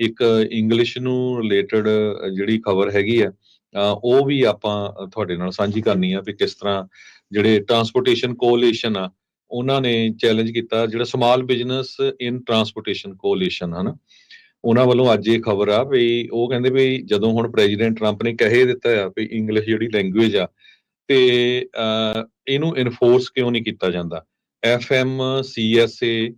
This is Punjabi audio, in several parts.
ਇੱਕ ਇੰਗਲਿਸ਼ ਨੂੰ ਰਿਲੇਟਡ ਜਿਹੜੀ ਖਬਰ ਹੈਗੀ ਆ ਉਹ ਵੀ ਆਪਾਂ ਤੁਹਾਡੇ ਨਾਲ ਸਾਂਝੀ ਕਰਨੀ ਆ ਵੀ ਕਿਸ ਤਰ੍ਹਾਂ ਜਿਹੜੇ ਟਰਾਂਸਪੋਰਟੇਸ਼ਨ ਕੋਲੀਸ਼ਨ ਆ, ਉਹਨਾਂ ਨੇ ਚੈਲੰਜ ਕੀਤਾ ਜਿਹੜਾ small business in transportation coalition ਹਨਾ? ਉਹਨਾਂ ਵੱਲੋਂ ਅੱਜ ਇਹ ਖਬਰ ਆ ਵੀ ਉਹ ਕਹਿੰਦੇ ਵੀ ਜਦੋਂ ਹੁਣ ਪ੍ਰੈਜ਼ੀਡੈਂਟ ਟਰੰਪ ਨੇ ਕਹੇ ਦਿੱਤਾ ਆ ਵੀ ਇੰਗਲਿਸ਼ ਜਿਹੜੀ ਲੈਂਗੁਏਜ ਆ ਤੇ ਇਹਨੂੰ ਇਨਫੋਰਸ ਕਿਉਂ ਨਹੀਂ ਕੀਤਾ ਜਾਂਦਾ? ਐਫ ਐਮ ਸੀ ਐਫਐਮ ਏ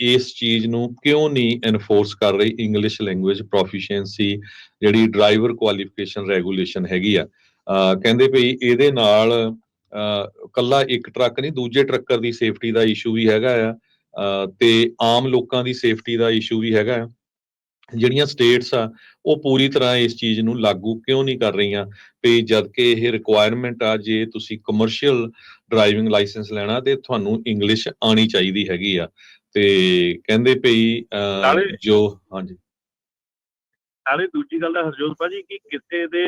ਇਸ ਚੀਜ਼ ਨੂੰ ਕਿਉਂ ਨਹੀਂ ਐਨਫੋਰਸ ਕਰ ਰਹੀ ਇੰਗਲਿਸ਼ ਲੈਂਗੁਏਜ ਪ੍ਰੋਫੀਸ਼ੀਐਂਸੀ ਜਿਹੜੀ ਡਰਾਈਵਰ ਕੁਆਲੀਫਿਕੇਸ਼ਨ ਰੈਗੂਲੇਸ਼ਨ ਹੈਗੀ ਆ। ਅ, ਕਹਿੰਦੇ ਵੀ ਇਹਦੇ ਨਾਲ ਅ, ਕੱਲਾ ਇੱਕ ਟਰੱਕ ਨਹੀਂ ਦੂਜੇ ਟਰੱਕਰ ਦੀ ਸੇਫਟੀ ਦਾ ਇਸ਼ੂ ਵੀ ਹੈਗਾ ਆ। ਤੇ ਆਮ ਲੋਕਾਂ ਦੀ ਸੇਫਟੀ ਦਾ ਇਸ਼ੂ ਵੀ ਹੈਗਾ ਆ। ਜਿਹੜੀਆਂ ਸਟੇਟਸ ਆ ਉਹ ਪੂਰੀ ਤਰ੍ਹਾਂ ਇਸ ਚੀਜ਼ ਨੂੰ ਲਾਗੂ ਕਿਉਂ ਨਹੀਂ ਕਰ ਰਹੀਆਂ? ਤੇ ਜਦ ਕਿ ਇਹ ਰਿਕੁਆਇਰਮੈਂਟ ਆ ਜੇ ਤੁਸੀਂ ਕਮਰਸ਼ੀਅਲ ਡਰਾਈਵਿੰਗ ਲਾਇਸੈਂਸ ਲੈਣਾ ਤੇ ਤੁਹਾਨੂੰ ਇੰਗਲਿਸ਼ ਆਣੀ ਚਾਹੀਦੀ ਹੈਗੀ ਆ। ਤੇ ਕਹਿੰਦੇ ਪਈ ਜੋ ਹਾਂਜੀ। ਨਾਲੇ ਦੂਜੀ ਗੱਲ ਹੈ ਹਰਜੋਤ ਭਾਜੀ ਕਿ ਕਿਸੇ ਦੇ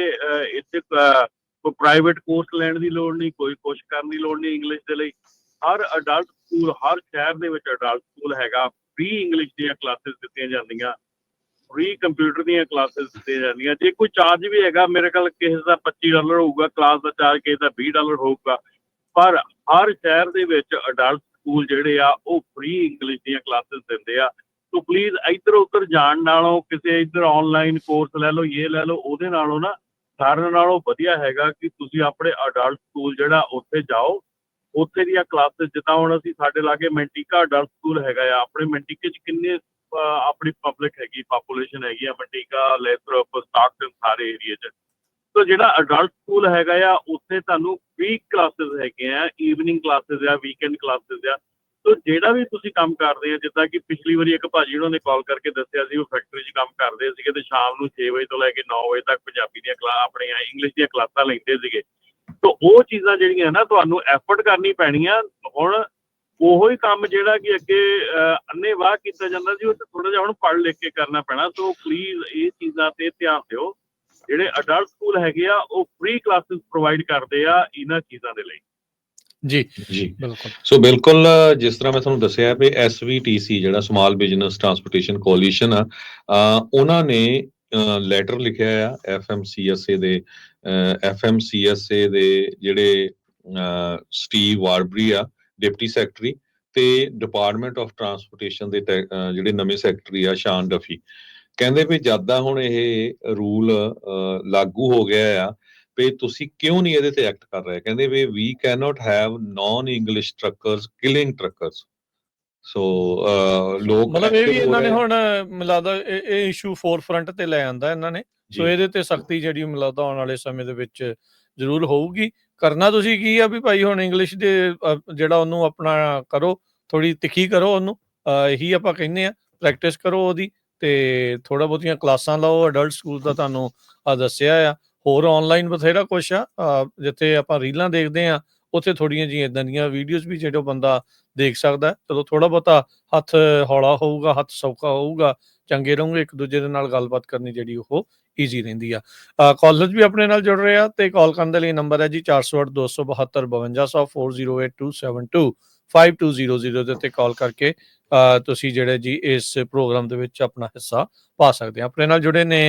ਇੱਥੇ ਕੋਈ ਪ੍ਰਾਈਵੇਟ ਕੋਰਸ ਲੈਣ ਦੀ ਲੋੜ ਨਹੀਂ ਕੋਈ ਕੁਛ ਕਰਨ ਦੀ ਲੋੜ ਨਹੀਂ ਇੰਗਲਿਸ਼ ਦੇ ਲਈ। ਹਰ ਅਡਲਟ ਸਕੂਲ ਹਰ ਸ਼ਹਿਰ ਦੇ ਵਿੱਚ ਅਡਲਟ ਸਕੂਲ ਹੈਗਾ ਫ੍ਰੀ ਇੰਗਲਿਸ਼ ਦੀਆਂ ਕਲਾਸਿਸ ਦਿੱਤੀਆਂ ਜਾਂਦੀਆਂ। ਫ੍ਰੀ ਕੰਪਿਊਟਰ ਦੀਆਂ ਕਲਾਸਿਸ ਦਿੱਤੀਆਂ ਜਾਂਦੀਆਂ। ਜੇ ਕੋਈ ਚਾਰਜ ਵੀ ਹੈਗਾ, ਮੇਰੇ ਖਿਆਲ ਕਿਸੇ ਦਾ 25 ਡਾਲਰ ਹੋਊਗਾ ਕਲਾਸ ਦਾ ਚਾਰਜ ਕਿਸੇ ਦਾ 20 ਡਾਲਰ ਹੋਊਗਾ। ਪਰ ਹਰ ਸ਼ਹਿਰ ਦੇ ਵਿੱਚ ਅਡਲਟ ਸਕੂਲ ਜਿਹੜੇ ਆ, ਉਹ ਫ੍ਰੀ ਇੰਗਲਿਸ਼ ਦੀਆਂ ਕਲਾਸਿਸ ਦਿੰਦੇ ਆ। ਸੋ ਪਲੀਜ਼ ਇੱਧਰ ਉੱਧਰ ਜਾਣ ਨਾਲੋਂ, ਕਿਸੇ ਇੱਧਰ ਆਨਲਾਈਨ ਕੋਰਸ ਲੈ ਲਓ ਇਹ ਲੈ ਲਓ, ਉਹਦੇ ਨਾਲੋਂ ਨਾ ਸਾਰਿਆਂ ਨਾਲੋਂ ਵਧੀਆ ਹੈਗਾ ਕਿ ਤੁਸੀਂ ਆਪਣੇ ਅਡਲਟ ਸਕੂਲ ਜਿਹੜਾ ਉੱਥੇ ਜਾਓ। ਉੱਥੇ ਦੀਆਂ ਕਲਾਸਿਸ ਜਿੱਦਾਂ ਹੁਣ ਅਸੀਂ ਸਾਡੇ ਲਾਗੇ ਮੈਂਟੀਕਾ ਅਡਲਟ ਸਕੂਲ ਹੈਗਾ ਆ, ਆਪਣੇ ਮੈਂਟੀਕੇ 'ਚ ਕਿੰਨੇ ਆਪਣੀ ਪਬਲਿਕ ਹੈਗੀ ਪਾਪੂਲੇਸ਼ਨ ਹੈਗੀ ਆ ਮੈਂਟੀਕਾ ਲੈਥਰੋਪ ਸਟਾਕਟਨ ਸਾਰੇ ਏਰੀਆ 'ਚ। ਸੋ ਜਿਹੜਾ ਅਡਲਟ ਸਕੂਲ ਹੈਗਾ ਆ, ਉੱਥੇ ਤੁਹਾਨੂੰ ਫ੍ਰੀ ਕਲਾਸਿਸ ਹੈਗੇ ਆ ਈਵਨਿੰਗ ਕਲਾਸਿਸ ਆ ਵੀਕਐਂਡ ਕਲਾਸਿਸ ਆ। ਸੋ ਜਿਹੜਾ ਵੀ ਤੁਸੀਂ ਕੰਮ ਕਰਦੇ ਆ, ਜਿੱਦਾਂ ਕਿ ਪਿਛਲੀ ਵਾਰੀ ਇੱਕ ਭਾਜੀ ਉਹਨਾਂ ਨੇ ਕਾਲ ਕਰਕੇ ਦੱਸਿਆ ਸੀ, ਉਹ ਫੈਕਟਰੀ 'ਚ ਕੰਮ ਕਰਦੇ ਸੀਗੇ ਤੇ ਸ਼ਾਮ ਨੂੰ 6 ਵਜੇ ਤੋਂ ਲੈ ਕੇ 9 ਵਜੇ ਤੱਕ ਪੰਜਾਬੀ ਦੀਆਂ ਕਲਾ, ਆਪਣੇ ਇੰਗਲਿਸ਼ ਦੀਆਂ ਕਲਾਸਾਂ ਲੈਂਦੇ ਸੀਗੇ। ਸੋ ਉਹ ਚੀਜ਼ਾਂ ਜਿਹੜੀਆਂ ਨਾ, ਤੁਹਾਨੂੰ ਐਫਰਟ ਕਰਨੀ ਪੈਣੀਆਂ, ਹੁਣ ਉਹੋ ਹੀ ਕੰਮ ਜਿਹੜਾ ਕਿ ਅੱਗੇ ਅਹ, ਅੰਨ੍ਹੇਵਾਹ ਕੀਤਾ ਜਾਂਦਾ ਸੀ ਉਹ ਤੇ ਥੋੜਾ ਜਿਹਾ ਹੁਣ ਪੜ੍ਹ ਲਿਖ ਕੇ ਕਰਨਾ ਪੈਣਾ। ਸੋ ਪਲੀਜ਼ ਇਹ ਚੀਜ਼ਾਂ ਤੇ ਧਿਆਨ ਦਿਓ। ਜਿਹੜੇ ਅਡਲਟ ਸਕੂਲ ਹੈਗੇ ਆ ਉਹ ਫ੍ਰੀ ਕਲਾਸਿਸ ਪ੍ਰੋਵਾਈਡ ਕਰਦੇ ਆ ਇਹਨਾਂ ਚੀਜ਼ਾਂ ਦੇ ਲਈ। ਜੀ। ਜੀ। ਬਿਲਕੁਲ। ਸੋ ਬਿਲਕੁਲ ਜਿਸ ਤਰ੍ਹਾਂ ਮੈਂ ਤੁਹਾਨੂੰ ਦੱਸਿਆ ਵੀ ਐਸਵੀਟੀਸੀ ਜਿਹੜਾ ਸਮਾਲ ਬਿਜ਼ਨਸ ਟਰਾਂਸਪੋਰਟੇਸ਼ਨ ਕੋਲੀਸ਼ਨ ਆ ਉਹਨਾਂ ਨੇ ਲੈਟਰ ਲਿਖਿਆ ਆ ਐਫਐਮਸੀਐਸਏ ਦੇ ਐਫਐਮਸੀਐਸਏ ਦੇ ਜਿਹੜੇ ਸਟੀਵ ਵਾਰਬਰੀ ਆ ਡਿਪਟੀ ਸੈਕਟਰੀ ਤੇ ਡਿਪਾਰਟਮੈਂਟ ਆਫ ਟਰਾਂਸਪੋਰਟੇਸ਼ਨ ਦੇ ਜਿਹੜੇ ਨਵੇਂ ਸੈਕਟਰੀ ਆ ਸ਼ਾਨ ਡਫੀ ਕਹਿੰਦੇ ਵੀ ਜਦ ਦਾ ਹੁਣ ਇਹ ਰੂਲ ਲਾਗੂ ਹੋ ਗਿਆ ਆ ਵੀ ਤੁਸੀਂ ਕਿਉਂ ਨਹੀਂ ਇਹਦੇ ਤੇ ਐਕਟ ਕਰ ਰਹੇ ਕਹਿੰਦੇ ਵੀ we can not have non English truckers killing truckers so ਲੋਕ ਮਤਲਬ ਇਹ ਵੀ ਇਹਨਾਂ ਨੇ। ਹੁਣ ਮਿਲਾਦਾ ਇਹ ਇਸ਼ੂ ਫੋਰਫਰੰਟ ਤੇ ਲੈ ਆਂਦਾ ਇਹਨਾਂ ਨੇ ਸੋ। ਇਹਦੇ ਤੇ ਸਖਤੀ ਜਿਹੜੀ ਮਿਲਾਦਾ ਆਉਣ ਵਾਲੇ ਸਮੇਂ ਦੇ ਵਿੱਚ ਜ਼ਰੂਰ ਹੋਊਗੀ। ਕਰਨਾ ਤੁਸੀਂ ਕੀ ਆ ਵੀ ਭਾਈ ਹੁਣ ਇੰਗਲਿਸ਼ ਦੇ ਜਿਹੜਾ ਉਹਨੂੰ ਆਪਣਾ ਕਰੋ ਥੋੜੀ ਤਿੱਖੀ ਕਰੋ ਉਹਨੂੰ। ਇਹੀ ਆਪਾਂ ਕਹਿੰਦੇ ਆ ਪ੍ਰੈਕਟਿਸ ਕਰੋ ਉਹਦੀ ਤੇ ਥੋੜਾ ਬਹੁਤੀਆਂ ਕਲਾਸਾਂ ਲਓ। ਅਡਲਟ ਸਕੂਲ ਦਾ ਤੁਹਾਨੂੰ ਆ ਦੱਸਿਆ ਆ। ਹੋਰ ਆਨਲਾਈਨ ਬਥੇਰਾ ਕੁਛ ਆ। ਜਿੱਥੇ ਆਪਾਂ ਰੀਲਾਂ ਦੇਖਦੇ ਆ ਉੱਥੇ ਥੋੜੀਆਂ ਜਿਹੀਆਂ ਇਦਾਂ ਦੀਆਂ ਵੀਡੀਓਜ਼ ਵੀ ਜਿਹੜੇ ਉਹ ਬੰਦਾ ਦੇਖ ਸਕਦਾ ਚਲੋ ਥੋੜਾ ਬਹੁਤਾ ਹੱਥ ਹੌਲਾ ਹੋਊਗਾ, ਹੱਥ ਸੌਖਾ ਹੋਊਗਾ, ਚੰਗੇ ਰਹੋਗੇ, ਇੱਕ ਦੂਜੇ ਦੇ ਨਾਲ ਗੱਲਬਾਤ ਕਰਨੀ ਜਿਹੜੀ ਉਹ ਈਜ਼ੀ ਰਹਿੰਦੀ ਆ। ਕਾਲਜ ਵੀ ਆਪਣੇ ਨਾਲ ਜੁੜ ਰਹੇ ਆ ਤੇ ਕਾਲ ਕਰਨ ਦੇ ਲਈ ਨੰਬਰ ਹੈ ਜੀ 408 272 5200 408272 5200 ਦੇ ਉੱਤੇ ਕਾਲ ਕਰਕੇ ਤੁਸੀਂ ਜਿਹੜੇ ਜੀ ਇਸ ਪ੍ਰੋਗਰਾਮ ਦੇ ਵਿੱਚ ਆਪਣਾ ਹਿੱਸਾ ਪਾ ਸਕਦੇ ਆ। ਆਪਣੇ ਨਾਲ ਜੁੜੇ ਨੇ